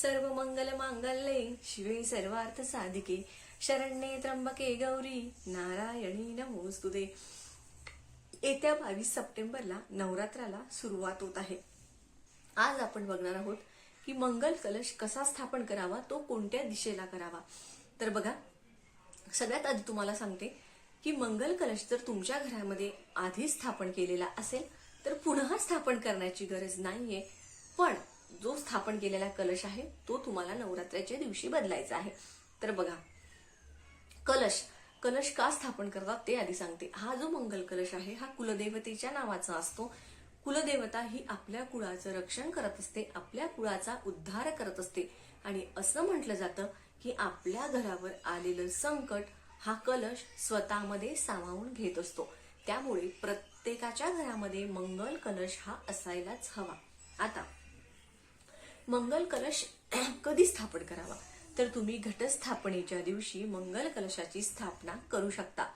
सर्व मंगल मांगल्ये शिवे सर्वार्थ साधिके शरण्ये त्र्यंबके गौरी नारायणी नमोस्तुदे येत्या बावीस सप्टेंबरला नवरात्राला सुरुवात होत आहे. आज आपण बघणार आहोत की मंगल कलश कसा स्थापन करावा तो कोणत्या दिशेला करावा. तर बघा सगळ्यात आधी तुम्हाला सांगते की मंगल कलश जर तुमच्या घरामध्ये आधी स्थापन केलेला असेल तर पुन्हा स्थापन करण्याची गरज नाहीये. जो स्थापन केलेला कलश आहे तो तुम्हाला नवरात्राच्या दिवशी बदलायचा आहे. तर बघा कलश कलश का स्थापन करतात ते आधी सांगते. हा जो मंगल कलश आहे हा कुलदेवतेच्या नावाचा असतो. कुलदेवता ही आपल्या कुळाचं रक्षण करत असते आपल्या कुळाचा उद्धार करत असते. आणि असं म्हटलं जातं की आपल्या घरावर आलेलं संकट हा कलश स्वतःमध्ये सामावून घेत असतो. त्यामुळे प्रत्येकाच्या घरामध्ये मंगल कलश हा असायलाच हवा. आता मंगल कलश कधी स्थापन करावा? तर तुम्ही घटस्थापनेच्या दिवशी मंगल कलशाची स्थापना करू शकता.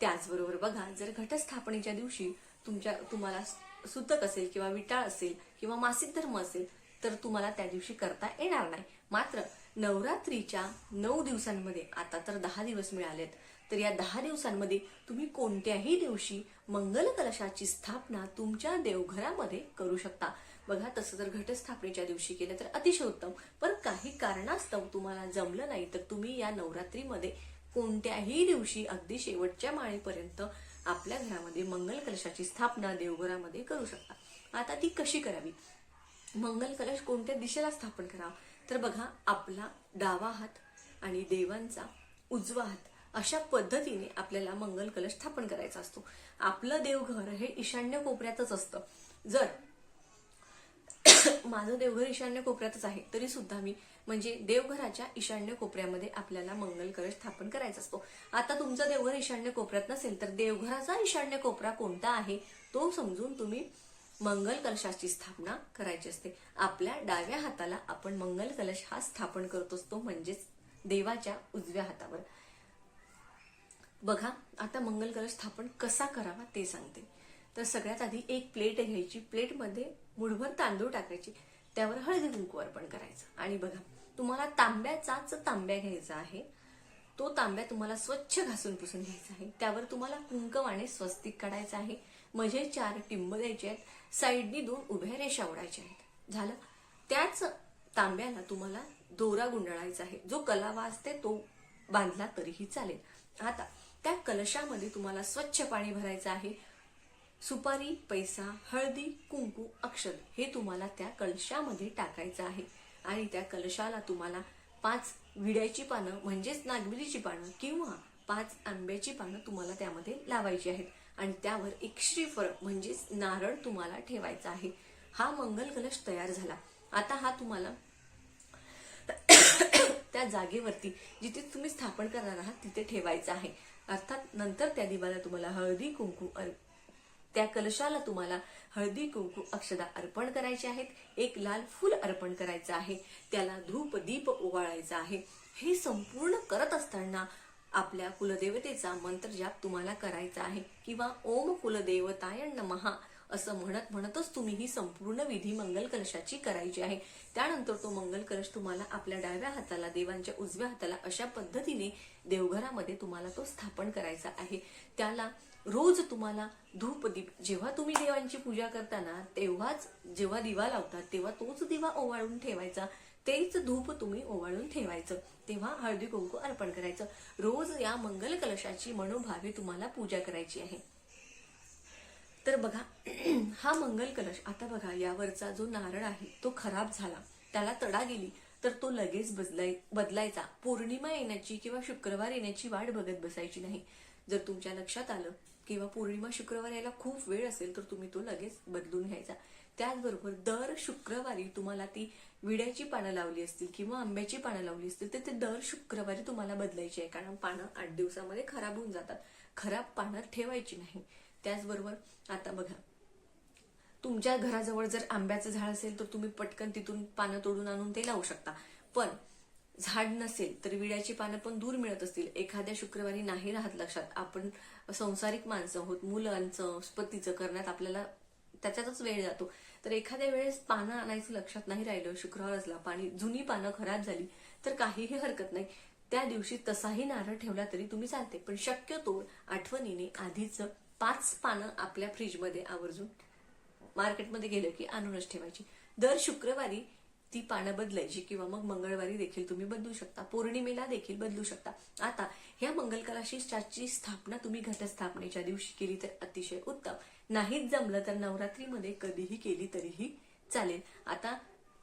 त्याचबरोबर बघा जर घटस्थापनेच्या दिवशी तुमच्या तुम्हाला सुतक असेल किंवा विटाळ असेल किंवा मासिक धर्म असेल तर तुम्हाला त्या दिवशी करता येणार नाही. मात्र नवरात्रीच्या नऊ दिवसांमध्ये आता तर दहा दिवस मिळालेत तर या दहा दिवसांमध्ये तुम्ही कोणत्याही दिवशी मंगल कलशाची स्थापना तुमच्या देवघरामध्ये करू शकता. बघा तसं जर घटस्थापनेच्या दिवशी केलं तर अतिशय उत्तम. पण काही कारणास्तव तुम्हाला जमलं नाही तर तुम्ही या नवरात्रीमध्ये कोणत्याही दिवशी अगदी शेवटच्या माळेपर्यंत आपल्या घरामध्ये मंगल कलशाची स्थापना देवघरामध्ये करू शकता. आता ती कशी करावी? मंगल कलश कोणत्या दिशेला स्थापन करावा? तर बघा आपला डावा हात आणि देवांचा उजवा हात अशा पद्धतीने आपल्याला मंगल कलश स्थापन करायचा असतो. आपलं देवघर हे ईशान्य कोपऱ्यातच असतं. जर माझं देवघर ईशान्य कोपऱ्यातच आहे. तरी सुद्धा मी म्हणजे देवघराच्या ईशान्य कोपऱ्यामध्ये आपल्याला मंगल कलश स्थापन करायचा असतो. आता तुमचं देवघर ईशान्य कोपऱ्यात नसेल तर देवघराचा ईशान्य कोपरा कोणता आहे तो समजून तुम्ही मंगल कलशाची स्थापना करायची असते. आपल्या डाव्या हाताला आपण मंगल कलश हा स्थापन करत असतो म्हणजेच देवाच्या उजव्या हातावर. बघा आता मंगल कलश स्थापन कसा करावा ते सांगते. तर सगळ्यात आधी एक प्लेट घ्यायची. प्लेटमध्ये मुठभर तांदूळ टाकायची. त्यावर हळदी कुंकू अर्पण करायचं. आणि बघा तुम्हाला तांब्याचाच तांब्या घ्यायचा आहे. तो तांब्या तुम्हाला स्वच्छ घासून पुसून घ्यायचा आहे. त्यावर तुम्हाला कुंकवाने स्वस्तिक काढायचं आहे. म्हणजे चार टिंब द्यायचे आहेत. साईडनी दोन उभ्या रेषा ओढायच्या आहेत. झालं? त्याच तांब्याला तुम्हाला दोरा गुंडाळायचा आहे. जो कलावा असते तो बांधला तरीही चालेल. आता त्या कलशामध्ये तुम्हाला स्वच्छ पाणी भरायचं आहे. सुपारी पैसा हळदी कुंकू अक्षर हे तुम्हाला त्या कलशामध्ये टाकायचं आहे. आणि त्या कलशाला तुम्हाला पाच विड्याची पानं म्हणजेच नागबिरीची पानं किंवा पाच आंब्याची पानं तुम्हाला त्यामध्ये लावायची आहेत. आणि त्यावर एक श्रीफळ म्हणजेच नारळ तुम्हाला ठेवायचा आहे. हा मंगल कलश तयार झाला. आता हा तुम्हाला त्या जागेवरती जिथे तुम्ही स्थापन करणार आहात तिथे ठेवायचा आहे. अर्थात नंतर त्या दिवाला तुम्हाला हळदी कुंकू त्या कलशाला तुम्हाला हळदी कुंकू अक्षदा अर्पण करायचे आहेत. एक लाल फूल अर्पण करायचं आहे. त्याला धूप दीप ओवाळायचा आहे. हे संपूर्ण करत असताना आपल्या कुलदेवतेचा मंत्र जाप तुम्हाला करायचा आहे. किंवा ओम कुलदेवताय नमहा असं म्हणत म्हणतच तुम्ही ही संपूर्ण विधी मंगल कलशाची करायची आहे. त्यानंतर तो मंगल कलश तुम्हाला आपल्या डाव्या हाताला देवांच्या उजव्या हाताला अशा पद्धतीने देवघरामध्ये तुम्हाला तो स्थापन करायचा आहे. त्याला रोज तुम्हाला धूप दीप जेव्हा तुम्ही देवांची पूजा करताना तेव्हाच जेव्हा दिवा लावतात तेव्हा तोच दिवा ओवाळून ठेवायचा. तेच धूप तुम्ही ओवाळून ठेवायचं. तेव्हा हळदी कुंकू अर्पण करायचं. रोज या मंगल कलशाची मनोभावे तुम्हाला पूजा करायची आहे. तर बघा हा मंगल कलश आता बघा यावरचा जो नारळ आहे तो खराब झाला. त्याला तडा गेली तर तो लगेच बदलाय बदलायचा. पौर्णिमा येण्याची किंवा शुक्रवार येण्याची वाट बघत बसायची नाही. जर तुमच्या लक्षात आलं किंवा पौर्णिमा शुक्रवार यायला खूप वेळ असेल तर तुम्ही तो लगेच बदलून घ्यायचा. त्याचबरोबर दर शुक्रवारी तुम्हाला ती विड्याची पानं लावली असतील किंवा आंब्याची पानं लावली असतील तर ते दर शुक्रवारी तुम्हाला बदलायची आहे. कारण पानं आठ दिवसामध्ये खराब होऊन जातात. खराब पानं ठेवायची नाही. त्याचबरोबर आता बघा. तुमच्या घराजवळ जर आंब्याचं झाड असेल तर तुम्ही पटकन तिथून पानं तोडून आणून ते लावू शकता. पण झाड नसेल तर विड्याची पानं पण दूर मिळत असतील. एखाद्या शुक्रवारी नाही राहत लक्षात. आपण संसारिक माणसं आहोत मुलांचं पतीचं करण्यात आपल्याला त्याच्यातच वेळ जातो. तर एखाद्या वेळेस पानं आणायचं लक्षात नाही राहिलं शुक्रवार असला पाणी जुनी पानं खराब झाली तर काहीही हरकत नाही. त्या दिवशी तसाही नारळ ठेवला तरी तुम्ही चालते. पण शक्यतो आठवणीने आधीच पाच पानं आपल्या फ्रीजमध्ये आवर्जून मार्केटमध्ये गेलं की आणूनच ठेवायची. दर शुक्रवारी ती पानं बदलायची किंवा मग मंगळवारी देखील तुम्ही बदलू शकता. पौर्णिमेला देखील बदलू शकता. आता ह्या मंगलकलाशी स्थापना तुम्ही घटस्थापनेच्या दिवशी केली तर अतिशय उत्तम. नाहीच जमलं तर नवरात्रीमध्ये कधीही केली तरीही चालेल. आता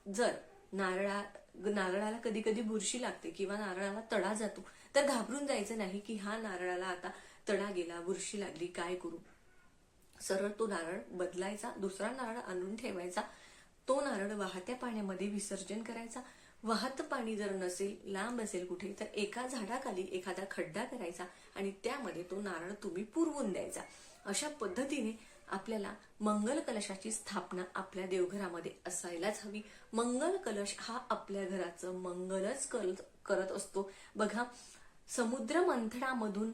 जर नारळा नारळाला कधी कधी बुरशी लागते किंवा नारळाला तडा जातो तर घाबरून जायचं नाही की हा नारळाला आता तडा गेला बुरशी लागली काय करू? सरळ तो नारळ बदलायचा दुसरा नारळ आणून ठेवायचा. तो नारळ वाहत्या पाण्यामध्ये विसर्जन करायचा. वाहत पाणी जर नसेल लांब असेल कुठे तर एका झाडाखाली एखादा खड्डा करायचा आणि त्यामध्ये तो नारळ तुम्ही पुरवून द्यायचा. अशा पद्धतीने आपल्याला मंगल कलशाची स्थापना आपल्या देवघरामध्ये असायलाच हवी. मंगल कलश हा आपल्या घराचं मंगलच कल- करत असतो. बघा समुद्र मंथनामधून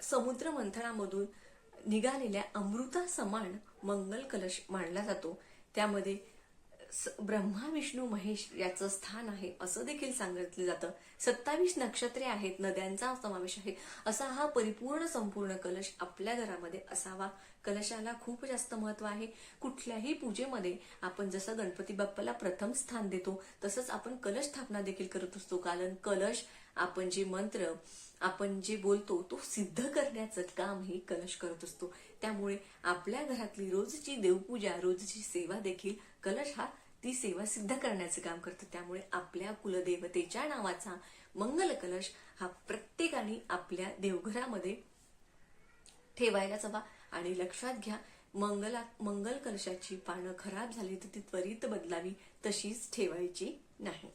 समुद्र मंथनामधून निघालेल्या अमृता समान मंगल कलश मानला जातो. त्यामध्ये ब्रह्मा विष्णू महेश याचं स्थान आहे असं देखील सांगितलं जातं. सत्तावीस नक्षत्रे आहेत नद्यांचा समावेश आहे. असा हा परिपूर्ण संपूर्ण कलश आपल्या घरामध्ये असावा. कलशाला खूप जास्त महत्त्व आहे. कुठल्याही पूजेमध्ये आपण जसं गणपती बाप्पाला प्रथम स्थान देतो तसंच आपण कलश स्थापना देखील करत असतो. कारण कलश आपण जे मंत्र आपण जे बोलतो तो सिद्ध करण्याचं काम हे कलश करत असतो. त्यामुळे आपल्या घरातली रोजची देवपूजा रोजची सेवा देखील कलश हा ती सेवा सिद्ध करण्याचं काम करतं. त्यामुळे आपल्या कुलदेवतेच्या नावाचा मंगल कलश हा प्रत्येकाने आपल्या देवघरामध्ये ठेवायलाच हवा. आणि लक्षात घ्या मंगला मंगल कलशाची पानं खराब झाली तर ती त्वरित बदलावी तशीच ठेवायची नाही.